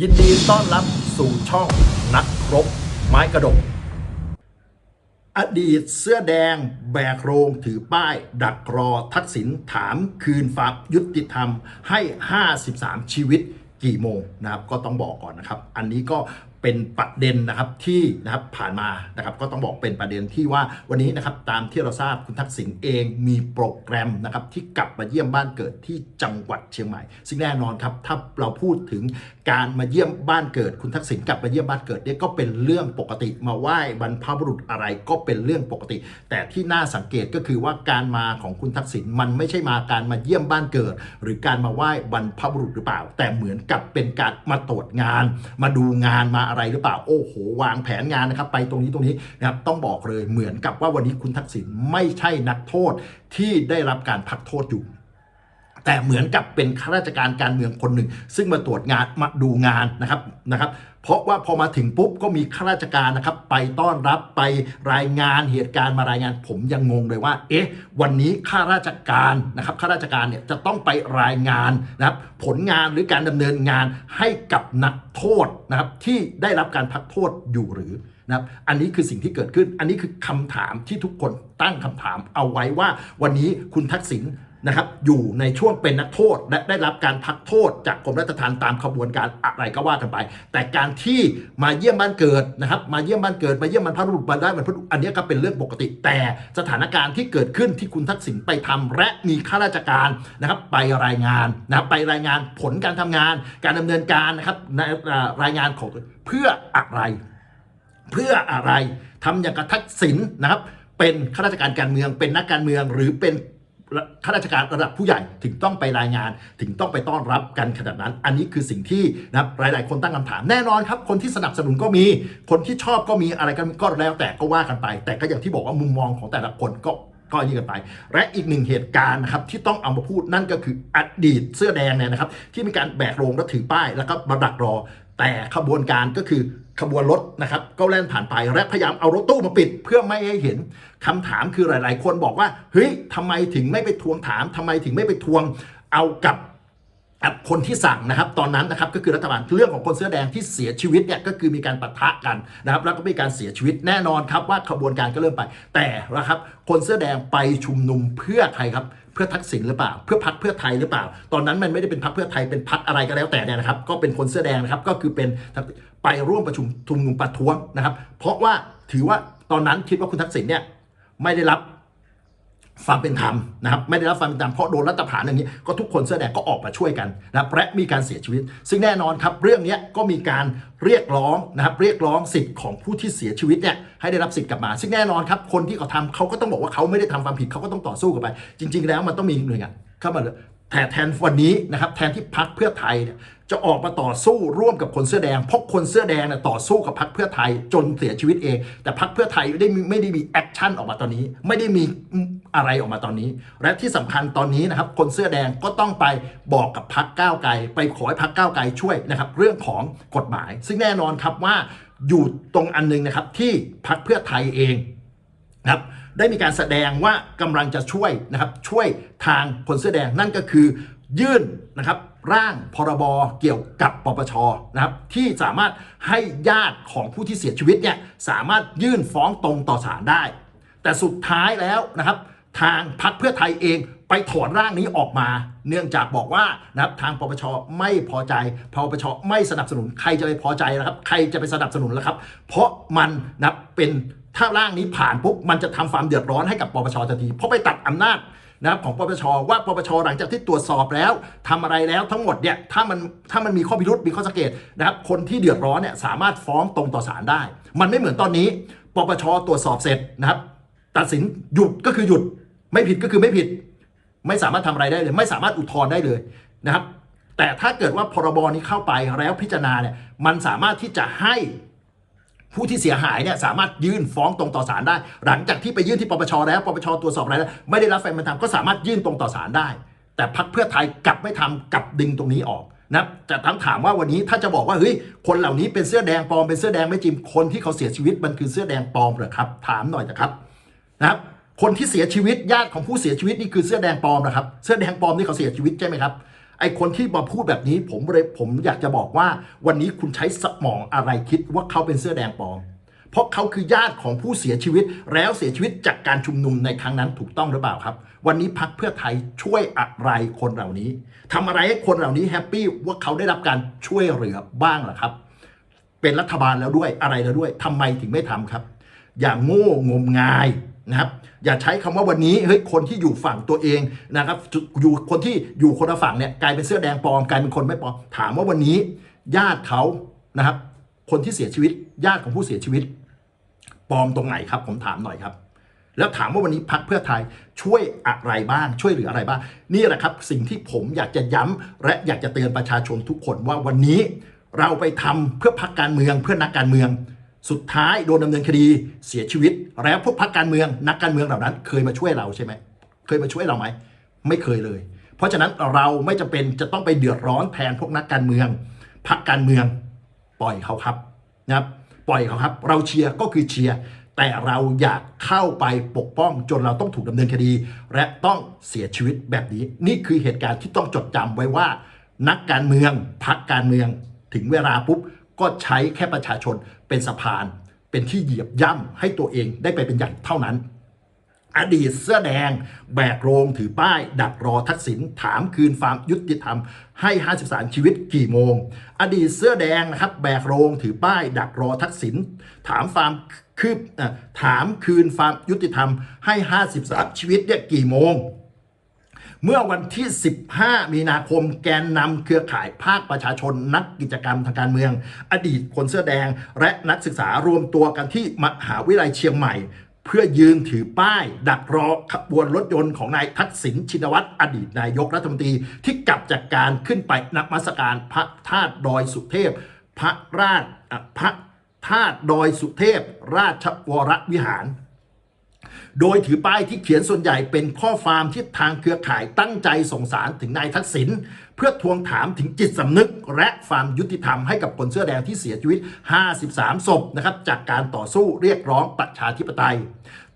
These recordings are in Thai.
ยินดีต้อนรับสู่ช่องนักครบไม้กระดก อดีตเสื้อแดงแบกโรงถือป้าย ดักรอทักษิณถามคืนฝับยุติธรรมให้ 53 ชีวิตกี่โมงนะครับก็ต้องบอกก่อนนะครับ อันนี้ก็ เป็นประเด็นนะครับที่นะครับผ่านมานะครับก็ต้องบอกเป็นประเด็นที่ว่าวันนี้นะครับตามที่เราทราบคุณทักษิณเองมีโปรแกรมนะครับที่กลับมาเยี่ยมบ้านเกิดที่จังหวัดเชียงใหม่ ซึ่งแน่นอนครับถ้าเราพูดถึงการมาเยี่ยมบ้านเกิด คุณทักษิณกลับมาเยี่ยมบ้านเกิดเนี่ยก็เป็นเรื่องปกติมาไหว้บรรพบุรุษอะไรก็เป็นเรื่องปกติ แต่ที่น่าสังเกตก็คือว่าการมาของคุณทักษิณมันไม่ใช่มาการมาเยี่ยมบ้านเกิด หรือการมาไหว้บรรพบุรุษหรือเปล่า แต่เหมือนกับเป็นการมาตรวจงาน มาดูงานมาอะไรหรือเปล่า โอ้โห วางแผนงานนะครับ ไปตรงนี้ตรงนี้นะครับ ต้องบอกเลยเหมือนกับว่าวันนี้คุณทักษิณไม่ใช่นักโทษที่ได้รับการพักโทษอยู่แต่เหมือนกับเป็นข้าราชการการเมืองคนหนึ่ง ซึ่งมาตรวจงานมาดูงานนะครับนะครับ เพราะว่าพอมาถึงปุ๊บก็มีข้าราชการนะครับ ไปต้อนรับไปรายงานเหตุการณ์มารายงาน ผมยังงงเลยว่า เอ๊ะ วันนี้ข้าราชการนะครับข้าราชการเนี่ยจะต้องไปรายงานนะครับ ผลงานหรือการดำเนินงานให้กับนักโทษนะครับที่ได้รับการพักโทษอยู่หรือ นะครับอันนี้คือสิ่งที่เกิดขึ้น อันนี้คือคำถามที่ทุกคนตั้งคำถามเอาไว้ว่า วันนี้คุณทักษิณนะครับอยู่ในช่วงเป็นนักโทษ และได้รับการพักโทษจากกรมราชทัณฑ์ตามขบวนการอะไรก็ว่ากันไป แต่การที่มาเยี่ยมบ้านเกิดนะครับมาเยี่ยมบ้านเกิดมาเยี่ยมบรรพบุรุษมาได้บรรพบุรุษอันนี้ก็เป็นเรื่องปกติ แต่สถานการณ์ที่เกิดขึ้นที่คุณทักษิณไปทำและมีข้าราชการนะครับไปรายงานนะครับไปรายงานผลการทำงาน การดำเนินการนะครับในรายงานของเพื่ออะไร เพื่ออะไรทำอย่างกับทักษิณนะครับ เป็นข้าราชการการเมือง เป็นนักการเมืองหรือเป็นข้าราชการระดับผู้ใหญ่ถึงต้องไปรายงาน ถึงต้องไปต้อนรับกันขนาดนั้น อันนี้คือสิ่งที่นะหลาย ๆ คนตั้งคำถามแน่นอนครับ คนที่สนับสนุนก็มี คนที่ชอบก็มีอะไรกันก็แล้วแต่ก็ว่ากันไป แต่ก็อย่างที่บอกว่ามุมมองของแต่ละคนก็ก็ยืนกันไป และอีกหนึ่งเหตุการณ์นะครับที่ต้องเอามาพูดนั่นก็คืออดีตเสื้อแดงเนี่ยนะครับ ที่มีการแบกโรงแล้วถือป้ายแล้วก็มาดักรอ แต่ขบวนการก็คือขบวนรถนะครับก็แล่นผ่านไปและพยายามเอารถตู้มาปิด เพื่อไม่ให้เห็นคำถามคือหลาย ๆ คนบอกว่าเฮ้ยทำไมถึงไม่ไปทวงถามทำไมถึงไม่ไปทวงเอากับกับคนที่สั่งนะครับตอนนั้นนะครับก็คือรัฐบาลเรื่องของคนเสื้อแดงที่เสียชีวิตเนี่ยก็คือมีการปะทะกันนะครับแล้วก็มีการเสียชีวิตแน่นอนครับว่าขบวนการก็เริ่มไป แต่นะครับคนเสื้อแดงไปชุมนุมเพื่อใครครับ เพื่อทักษิณหรือเปล่า เพื่อพักเพื่อไทยหรือเปล่า ตอนนั้นมันไม่ได้เป็นพักเพื่อไทยเป็นพักอะไรก็แล้วแต่เนี่ยนะครับ ก็เป็นคนเสื้อแดงนะครับก็คือเป็นไปร่วมประชุมทุมนุมประท้วงนะครับ เพราะว่าถือว่าตอนนั้นคิดว่าคุณทักษิณเนี่ยไม่ได้รับ ความเป็นธรรมนะครับไม่ได้รับความเป็นธรรมเพราะโดนรัฐประหารอย่างนี้ก็ทุกคนเสื้อแดงก็ออกมาช่วยกันนะครับและมีการเสียชีวิต ซึ่งแน่นอนครับเรื่องนี้ก็มีการเรียกร้องนะครับเรียกร้องสิทธิ์ของผู้ที่เสียชีวิตเนี่ยให้ได้รับสิทธิ์กลับมา ซึ่งแน่นอนครับคนที่เขาทำเขาก็ต้องบอกว่าเขาไม่ได้ทำความผิดเขาก็ต้องต่อสู้กันไป จริง ๆ แล้วมันต้องมีหน่วยงานเข้ามาเลย แต่แทนวันนี้นะครับแทนที่พักเพื่อไทยเนี่ยจะออกมาต่อสู้ร่วมกับคนเสื้อแดงเพราะคนเสื้อแดงเนี่ยต่อสู้กับพักเพื่อไทยจนเสียชีวิตเอง แต่พักเพื่อไทยไม่ได้มีไม่ได้มีแอคชั่นออกมาตอนนี้ ไม่ได้มีอะไรออกมาตอนนี้ และที่สำคัญตอนนี้นะครับคนเสื้อแดงก็ต้องไปบอกกับพักก้าวไกลไปขอให้พักก้าวไกลช่วยนะครับเรื่องของกฎหมาย ซึ่งแน่นอนครับว่าอยู่ตรงอันนึงนะครับที่พักเพื่อไทยเอง นะครับได้มีการแสดงว่ากำลังจะช่วยนะครับช่วยทางคนเสื้อแดงนั่นก็คือ ยื่นนะครับร่างพรบเกี่ยวกับปปชนะครับที่สามารถให้ญาติของผู้ที่เสียชีวิตเนี่ยสามารถยื่นฟ้องตรงต่อศาลได้ แต่สุดท้ายแล้วนะครับทางพรรคเพื่อไทยเองไปถอนร่างนี้ออกมา เนื่องจากบอกว่านะครับทางปปชไม่พอใจปปชไม่สนับสนุนใครจะไปพอใจนะครับ ใครจะไปสนับสนุนแล้วครับ เพราะมันนะับเป็น ถ้าร่างนี้ผ่านปุ๊บมันจะทำความเดือดร้อนให้กับปปชทันทีเพราะไปตัดอำนาจนะครับของปปชว่าปปชหลังจากที่ตรวจสอบแล้วทำอะไรแล้วทั้งหมดเนี่ยถ้ามันถ้ามันมีข้อพิรุษมีข้อสังเกตนะครับคนที่เดือดร้อนเนี่ยสามารถฟ้องตรงต่อศาลได้ มันไม่เหมือนตอนนี้ปปชตรวจสอบเสร็จนะครับ ตัดสินหยุดก็คือหยุดไม่ผิดก็คือไม่ผิด ไม่สามารถทำอะไรได้เลย ไม่สามารถอุทธรณ์ได้เลยนะครับ แต่ถ้าเกิดว่าพรบนี้เข้าไปแล้วพิจารณาเนี่ยมันสามารถที่จะให้ ผู้ที่เสียหายเนี่ยสามารถยื่นฟ้องตรงต่อศาลได้ หลังจากที่ไปยื่นที่ปปชแล้วปปชตรวจสอบอะไรแล้วไม่ได้รับแฟนเป็นธรรมก็สามารถยื่นตรงต่อศาลได้ แต่พักเพื่อไทยกลับไม่ทำกลับดึงตรงนี้ออกนะจะถามถามว่าวันนี้ถ้าจะบอกว่าเฮ้ยคนเหล่านี้เป็นเสื้อแดงปลอมเป็นเสื้อแดงไม่จริงคนที่เขาเสียชีวิตมันคือเสื้อแดงปลอมเหรอครับ ถามหน่อยนะครับนะครับ คนที่เสียชีวิตญาติของผู้เสียชีวิตนี่คือเสื้อแดงปลอมนะครับ เสื้อแดงปลอมที่เขาเสียชีวิตใช่ไหมครับ ไอคนที่มาพูดแบบนี้ผมเลยผมอยากจะบอกว่า วันนี้คุณใช้สมองอะไรคิดว่าเขาเป็นเสื้อแดงปลอม เพราะเขาคือญาติของผู้เสียชีวิต แล้วเสียชีวิตจากการชุมนุมในครั้งนั้นถูกต้องหรือเปล่าครับ วันนี้พักเพื่อไทยช่วยอะไรคนเหล่านี้ทำอะไรให้คนเหล่านี้แฮปปี้ว่าเขาได้รับการช่วยเหลือบ้างล่ะครับ เป็นรัฐบาลแล้วด้วยอะไรแล้วด้วยทำไมถึงไม่ทำครับ อย่างโง่งมงาย นะครับอย่าใช้คำว่าวันนี้เฮ้ยคนที่อยู่ฝั่งตัวเองนะครับอยู่คนที่อยู่คนละฝั่งเนี่ยกลายเป็นเสื้อแดงปลอมกลายเป็นคนไม่ปลอมถามว่าวันนี้ ญาติเขานะครับ คนที่เสียชีวิต ญาติของผู้เสียชีวิตปลอมตรงไหนครับ ผมถามหน่อยครับ แล้วถามว่าวันนี้พักเพื่อไทยช่วยอะไรบ้าง ช่วยเหลืออะไรบ้าง นี่แหละครับ สิ่งที่ผมอยากจะย้ำและอยากจะเตือนประชาชนทุกคนว่าวันนี้ เราไปทำเพื่อพักการเมืองเพื่อนักการเมือง สุดท้ายโดนดำเนินคดีเสียชีวิต แล้วพวกพักการเมืองนักการเมืองเหล่านั้น เคยมาช่วยเราใช่ไหมเคยมาช่วยเราไหมไม่เคยเลย เพราะฉะนั้นเราไม่จำเป็นจะต้องไปเดือดร้อนแทนพวกนักการเมืองพักการเมืองปล่อยเขาครับนะครับ ปล่อยเขาครับ เราเชียร์ก็คือเชียร์แต่เราอยากเข้าไปปกป้องจนเราต้องถูกดำเนินคดี และต้องเสียชีวิตแบบนี้ นี่คือเหตุการณ์ที่ต้องจดจำไว้ว่า นักการเมืองพักการเมืองถึงเวลาปุ๊บ ก็ใช้แค่ประชาชนเป็นสะพาน เป็นที่เหยียบย่ำให้ตัวเองได้ไปเป็นใหญ่เท่านั้น อดีตเสื้อแดง แบกโรงถือป้าย ดักรอทักษิณถามคืนความยุติธรรม ให้ 53 ชีวิตกี่โมง อดีตเสื้อแดงนะครับแบกโรงถือป้าย ดักรอทักษิณถามฟามคืบถามคืนความยุติธรรมให้ 53 ชีวิตเนี่ยกี่โมง เมื่อวันที่ 15 มีนาคมแกนนำเครือข่ายภาคประชาชนนักกิจกรรมทางการเมือง อดีตคนเสื้อแดง และนักศึกษารวมตัวกันที่มหาวิทยาลัยเชียงใหม่ เพื่อยืนถือป้าย ดักรอขบวนรถยนต์ของนายทักษิณชินวัตรอดีตนายกรัฐมนตรีที่กลับจากการขึ้นไปนมัสการพระธาตุดอยสุเทพ พระราชพระธาตุดอยสุเทพ ราชวรวิหาร โดยถือป้ายที่เขียนส่วนใหญ่เป็นข้อความที่ทางเครือข่ายตั้งใจส่งสารถึงนายทักษิณเพื่อทวงถามถึงจิตสำนึก และความยุติธรรมให้กับคนเสื้อแดงที่เสียชีวิต 53 ศพนะครับจากการต่อสู้เรียกร้องประชาธิปไตย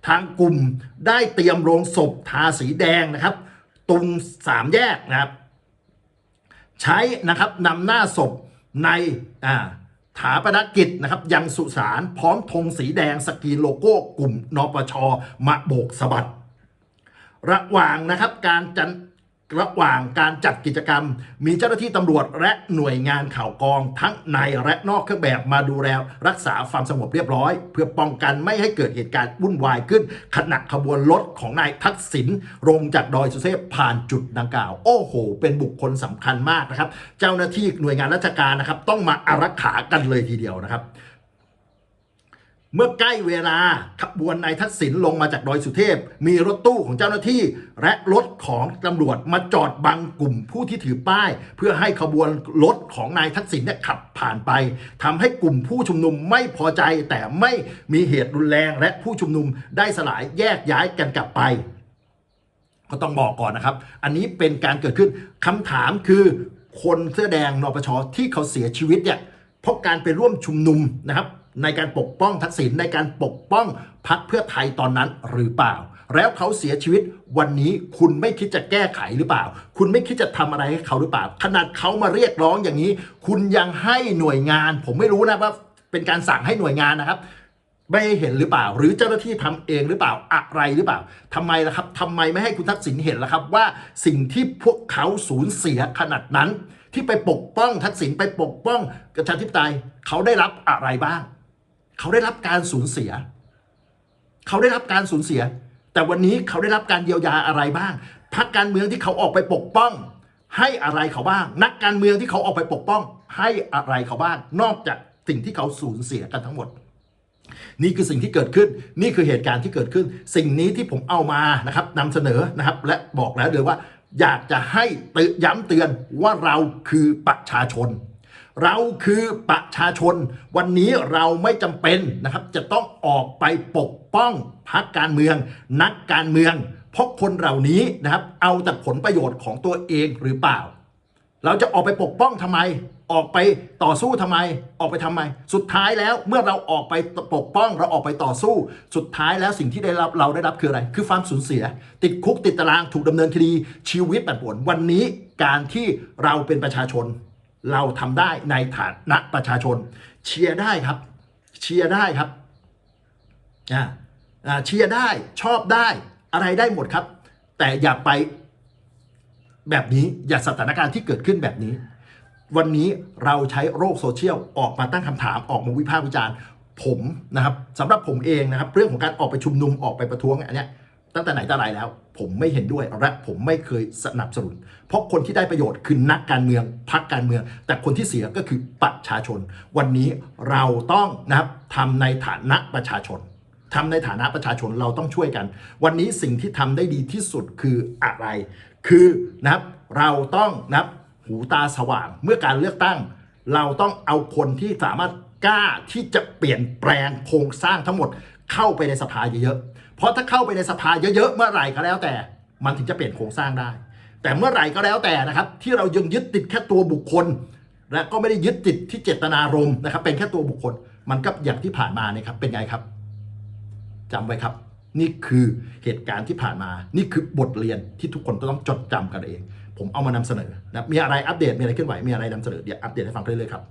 ทางกลุ่มได้เตรียมโรงศพทาสีแดงนะครับ ตรงสามแยกนะครับ ใช้นะครับนำหน้าศพในอ่า ถาปนกิจนะครับยังสุสานพร้อมธงสีแดงสกีโลโก้กลุ่มนปชมาโบกสะบัดระหว่างนะครับการจัน ระหว่างการจัดกิจกรรม มีเจ้าหน้าที่ตำรวจและหน่วยงานข่าวกอง ทั้งในและนอกเครื่องแบบมาดูแลรักษาความสงบเรียบร้อย เพื่อป้องกันไม่ให้เกิดเหตุการณ์วุ่นวายขึ้น ขณะขบวนรถของนายทักษิณลงจากดอยสุเทพผ่านจุดดังกล่าว โอ้โห เป็นบุคคลสำคัญมากนะครับ เจ้าหน้าที่หน่วยงานราชการนะครับ ต้องมาอารักขากันเลยทีเดียวนะครับ เมื่อใกล้เวลาขบวนนายทักษิณลงมาจากดอยสุเทพ มีรถตู้ของเจ้าหน้าที่ และรถของตำรวจมาจอดบังกลุ่มผู้ที่ถือป้าย เพื่อให้ขบวนรถของนายทักษิณเนี่ยขับผ่านไปทำให้กลุ่มผู้ชุมนุมไม่พอใจแต่ไม่มีเหตุรุนแรงและผู้ชุมนุมได้สลายแยกย้ายกันกลับไป ก็ต้องบอกก่อนนะครับ อันนี้เป็นการเกิดขึ้นคำถามคือคนเสื้อแดงนปชที่เขาเสียชีวิตเนี่ยเพราะการไปร่วมชุมนุมนะครับ ในการปกป้องทักษิณในการปกป้องพรรคเพื่อไทยตอนนั้นหรือเปล่า แล้วเขาเสียชีวิตวันนี้คุณไม่คิดจะแก้ไขหรือเปล่า คุณไม่คิดจะทำอะไรให้เขาหรือเปล่า ขนาดเขามาเรียกร้องอย่างนี้ คุณยังให้หน่วยงาน ผมไม่รู้นะว่าเป็นการสั่งให้หน่วยงานนะครับไม่เห็นหรือเปล่า หรือเจ้าหน้าที่ทำเองหรือเปล่าอะไรหรือเปล่าทำไมล่ะครับทำไมไม่ให้คุณทักษิณเห็นล่ะครับว่าสิ่งที่พวกเขาสูญเสียขนาดนั้น ที่ไปปกป้องทักษิณไปปกป้องประชาธิปไตยเขาได้รับอะไรบ้าง เขาได้รับการสูญเสีย เขาได้รับการสูญเสีย แต่วันนี้เขาได้รับการเยียวยาอะไรบ้างพรรคการเมืองที่เขาออกไปปกป้อง ให้อะไรเขาบ้าง นักการเมืองที่เขาออกไปปกป้อง ให้อะไรเขาบ้าง นอกจากสิ่งที่เขาสูญเสียกันทั้งหมด นี่คือสิ่งที่เกิดขึ้น นี่คือเหตุการณ์ที่เกิดขึ้น สิ่งนี้ที่ผมเอามานะครับนำเสนอนะครับ และบอกแล้วเลยว่า อยากจะให้เตย้ำเตือนว่าเราคือประชาชน เราคือประชาชน วันนี้เราไม่จำเป็นนะครับ จะต้องออกไปปกป้องพรรคการเมือง นักการเมืองเพราะคนเหล่านี้นะครับ เอาแต่ผลประโยชน์ของตัวเองหรือเปล่า เราจะออกไปปกป้องทำไม ออกไปต่อสู้ทำไม ออกไปทำไม สุดท้ายแล้วเมื่อเราออกไปปกป้องเราออกไปต่อสู้ สุดท้ายแล้วสิ่งที่ได้รับเราได้รับคืออะไร คือความสูญเสีย ติดคุกติดตารางถูกดำเนินคดีชีวิตแบบปวนวันนี้การที่เราเป็นประชาชน เราทำได้ในฐานะประชาชน เชียร์ได้ครับ เชียร์ได้ครับอ่าเชียร์ได้ชอบได้อะไรได้หมดครับ แต่อย่าไปแบบนี้อย่าสถานการณ์ที่เกิดขึ้นแบบนี้ วันนี้เราใช้โลกโซเชียลออกมาตั้งคำถามออกมาวิพากษ์วิจารณ์ผมนะครับสำหรับผมเองนะครับ เรื่องของการออกไปชุมนุมออกไปประท้วงอันเนี้ย ตั้งแต่ไหนแต่ไรแล้ว ผมไม่เห็นด้วยและผมไม่เคยสนับสนุน เพราะคนที่ได้ประโยชน์คือนักการเมืองพักการเมือง แต่คนที่เสียก็คือประชาชน วันนี้เราต้องนะครับทำในฐานะประชาชนทำในฐานะประชาชนเราต้องช่วยกัน วันนี้สิ่งที่ทำได้ดีที่สุดคืออะไร คือนะครับเราต้องนะครับหูตาสว่างเมื่อการเลือกตั้ง เราต้องเอาคนที่สามารถกล้าที่จะเปลี่ยนแปลงโครงสร้างทั้งหมดเข้าไปในสภาเยอะๆ เพราะถ้าเข้าไปในสภาเยอะๆเมื่อไหร่ก็แล้วแต่ มันถึงจะเปลี่ยนโครงสร้างได้ แต่เมื่อไหร่ก็แล้วแต่นะครับที่เรายังยึดติดแค่ตัวบุคคล และก็ไม่ได้ยึดติดที่เจตนารมณ์นะครับ เป็นแค่ตัวบุคคล มันก็อย่างที่ผ่านมาเนี่ยครับเป็นไงครับจำไว้ครับ นี่คือเหตุการณ์ที่ผ่านมา นี่คือบทเรียนที่ทุกคนต้องจดจำกันเอง ผมเอามานำเสนอนะมีอะไรอัปเดตมีอะไรเคลื่อนไหวมีอะไรนำเสนอเดี๋ยวอัปเดตให้ฟังเรื่อยๆครับ